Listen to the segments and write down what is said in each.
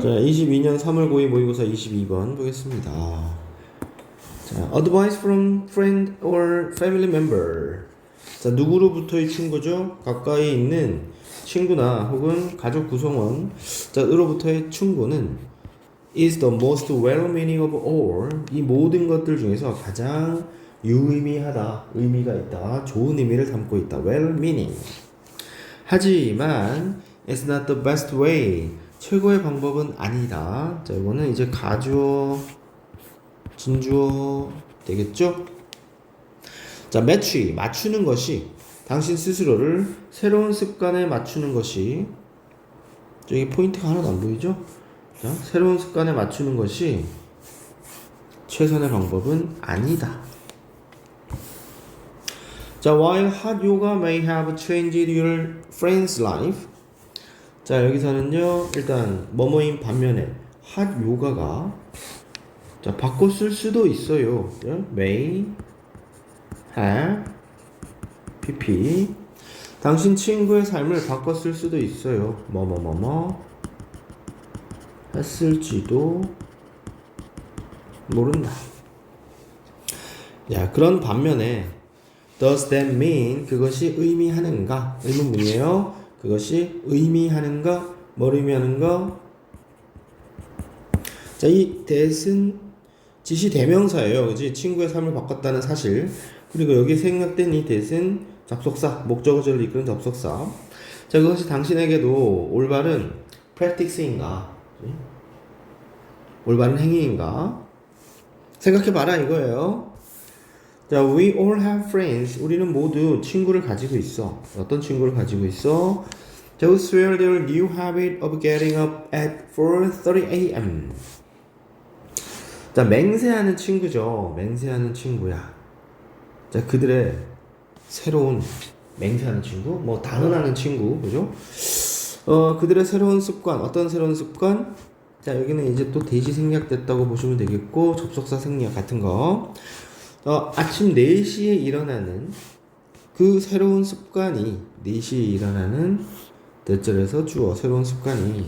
자, 22년 3월 9일 모의고사 22번 보겠습니다. 자, advice from friend or family member. 자, 누구로부터의 충고죠? 가까이 있는 친구나 혹은 가족 구성원. 자, 으로부터의 충고는 is the most well-meaning of all. 이 모든 것들 중에서 가장 유의미하다, 의미가 있다, 좋은 의미를 담고 있다. well-meaning. 하지만 it's not the best way. 최고의 방법은 아니다. 자, 이거는 이제 가주어, 진주어 되겠죠? 자, 매치 맞추는 것이 당신 스스로를 새로운 습관에 맞추는 것이 저기 포인트가 하나도 안 보이죠? 자, 새로운 습관에 맞추는 것이 최선의 방법은 아니다. 자, while hot yoga may have changed your friend's life, 자 여기서는요 일단 뭐뭐인 반면에 핫 요가가 자 바꿨을 수도 있어요. 자, may have pp 당신 친구의 삶을 바꿨을 수도 있어요. 뭐뭐뭐뭐 했을지도 모른다. 야 그런 반면에 does that mean 그것이 의미하는가 의문문이에요. 그것이 의미하는가 뭘 의미하는가 자이 that은 지시 대명사예요. 그지? 친구의 삶을 바꿨다는 사실. 그리고 여기 생략된 이 that은 접속사 목적어절을 이끄는 접속사. 자 그것이 당신에게도 올바른 practice인가? 올바른 행위인가? 생각해봐라 이거예요 자, we all have friends. 우리는 모두 친구를 가지고 있어. 어떤 친구를 가지고 있어? They swear their new habit of getting up at 4:30 a.m. 자, 맹세하는 친구죠. 맹세하는 친구야. 자, 그들의 새로운 맹세하는 친구, 뭐 단언하는 친구, 그죠? 어, 그들의 새로운 습관, 어떤 새로운 습관? 자, 여기는 이제 또 대시 생략됐다고 보시면 되겠고, 접속사 생략 같은 거. 어, 아침 4시에 일어나는 그 새로운 습관이 4시에 일어나는 대절에서 주어 새로운 습관이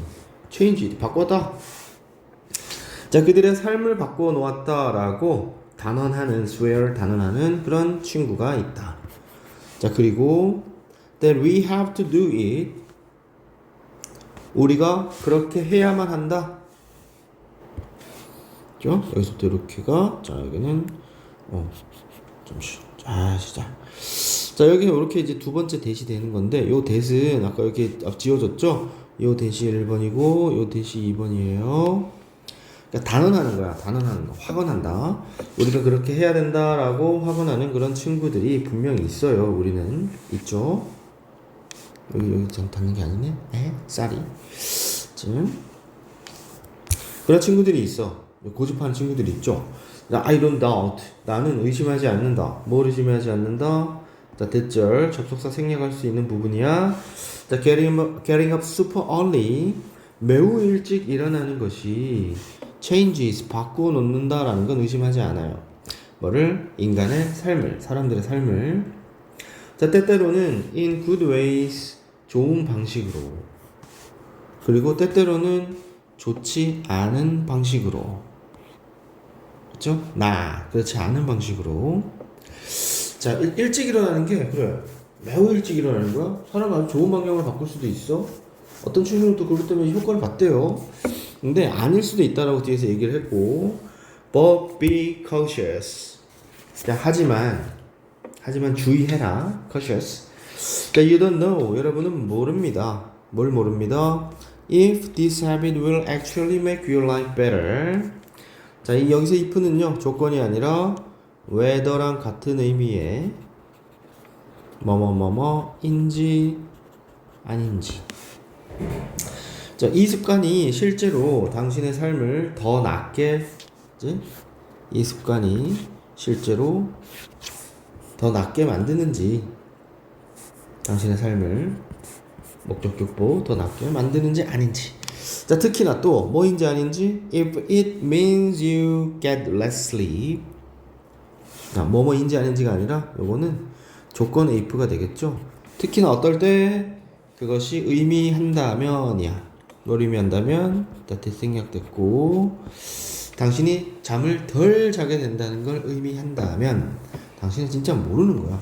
change 바꿨다. 자 그들의 삶을 바꿔 놓았다라고 단언하는 swear 단언하는 그런 친구가 있다. 자 그리고 that we have to do it 우리가 그렇게 해야만 한다. 그죠? 여기서부터 이렇게가 자 여기는 어, 잠시. 자, 시작. 자, 여기 이렇게 이제 두 번째 대시 되는 건데, 요 대는 아까 이렇게 지워졌죠? 요 대시 1번이고, 요 대시 2번이에요. 그러니까 단언하는 거야. 단언하는 거. 확언한다. 우리가 그렇게 해야 된다라고 확언하는 그런 친구들이 분명히 있어요. 우리는. 있죠? 여기, 여기 좀 닿는 게 아니네? 에? 쌀이. 지금. 그런 친구들이 있어. 고집하는 친구들이 있죠? I don't doubt. 나는 의심하지 않는다. 뭘 의심하지 않는다? 자, 대절 접속사 생략할 수 있는 부분이야. 자, getting up, getting up super early. 매우 일찍 일어나는 것이 changes 바꾸어 놓는다라는 건 의심하지 않아요. 뭐를 인간의 삶을, 사람들의 삶을. 자, 때때로는 in good ways 좋은 방식으로. 그리고 때때로는 좋지 않은 방식으로. 그렇죠? 나. 그렇지 않은 방식으로. 자 일, 일찍 일어나는 게 그래. 매우 일찍 일어나는 거야. 사람 아주 좋은 방향으로 바꿀 수도 있어. 어떤 친구는 또 그것 때문에 효과를 봤대요. 근데 아닐 수도 있다라고 뒤에서 얘기를 했고. But be cautious. 자 하지만 하지만 주의해라. Cautious. 자 you don't know. 여러분은 모릅니다. 뭘 모릅니다? If this habit will actually make your life better 자, 이 여기서 if는요, 조건이 아니라 whether랑 같은 의미의 뭐뭐뭐뭐인지 아닌지. 자, 이 습관이 실제로 당신의 삶을 더 낫게, 그치? 이 습관이 실제로 더 낫게 만드는지, 당신의 삶을 목적격보 더 낫게 만드는지 아닌지. 자, 특히나 또 뭐인지 아닌지 if it means you get less sleep. 자, 뭐뭐인지 아닌지가 아니라 요거는 조건 if가 되겠죠. 특히나 어떨 때 그것이 의미한다면이야. 뭘 의미한다면 that 생략됐고 당신이 잠을 덜 자게 된다는 걸 의미한다면 당신은 진짜 모르는 거야.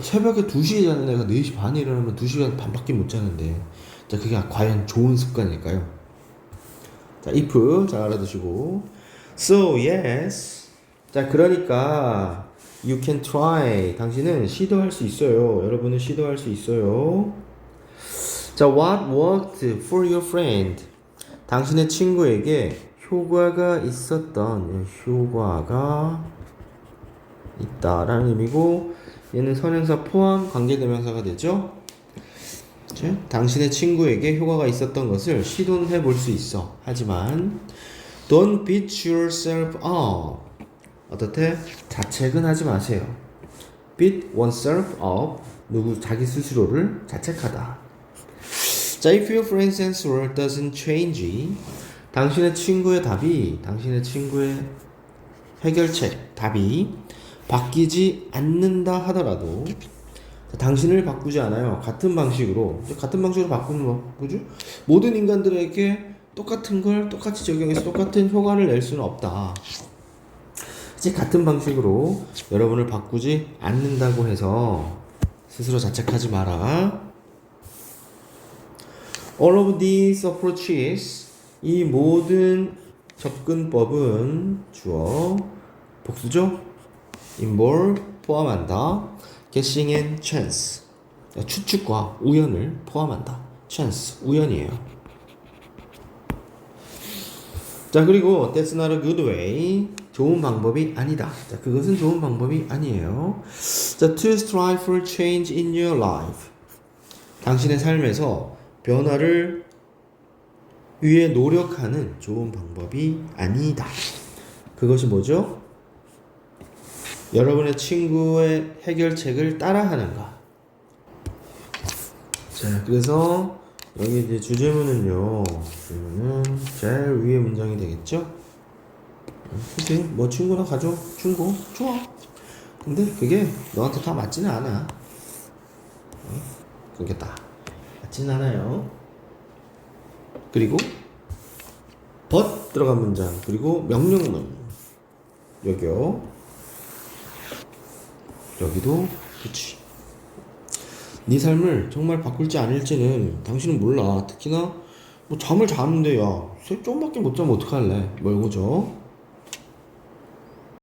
새벽에 2시에 자는 애가 4시 반에 일어나면 2시간 반밖에 못 자는데 자 그게 과연 좋은 습관일까요? 자 if 잘 알아두시고. so yes. 자 그러니까 you can try. 당신은 시도할 수 있어요. 여러분은 시도할 수 있어요. 자 what worked for your friend? 당신의 친구에게 효과가 있었던 예, 효과가 있다라는 의미고 얘는 선행사 포함 관계대명사가 되죠 그치? 당신의 친구에게 효과가 있었던 것을 시도해 볼 수 있어. 하지만 Don't beat yourself up. 어떻게? 자책은 하지 마세요. beat oneself up. 누구 자기 스스로를 자책하다. 자, if your friend's answer doesn't change 당신의 친구의 답이 당신의 친구의 해결책 답이 바뀌지 않는다 하더라도 자, 당신을 바꾸지 않아요. 같은 방식으로 같은 방식으로 바꾸는 거 뭐죠? 모든 인간들에게 똑같은 걸 똑같이 적용해서 똑같은 효과를 낼 수는 없다. 이제 같은 방식으로 여러분을 바꾸지 않는다고 해서 스스로 자책하지 마라. All of these approaches 이 모든 접근법은 주어 복수죠? involve 포함한다. Guessing and chance 추측과 우연을 포함한다. chance 우연이에요. 자 그리고 that's not a good way 좋은 방법이 아니다. 자 그것은 좋은 방법이 아니에요. 자 to strive for change in your life 당신의 삶에서 변화를 위해 노력하는 좋은 방법이 아니다. 그것이 뭐죠? 여러분의 친구의 해결책을 따라하는가. 자, 그래서 여기 이제 주제문은요. 주제문은 제일 위에 문장이 되겠죠? 그치? 뭐 친구나 가져. 친구. 좋아. 근데 그게 너한테 다 맞지는 않아. 어? 그게 다 맞지는 않아요. 그리고 but 들어간 문장 그리고 명령문 여기요 여기도? 그치. 네 삶을 정말 바꿀지 않을지는 당신은 몰라. 특히나 뭐 잠을 자는데 야 새- 좀밖에 못 자면 어떡할래? 뭐 이거죠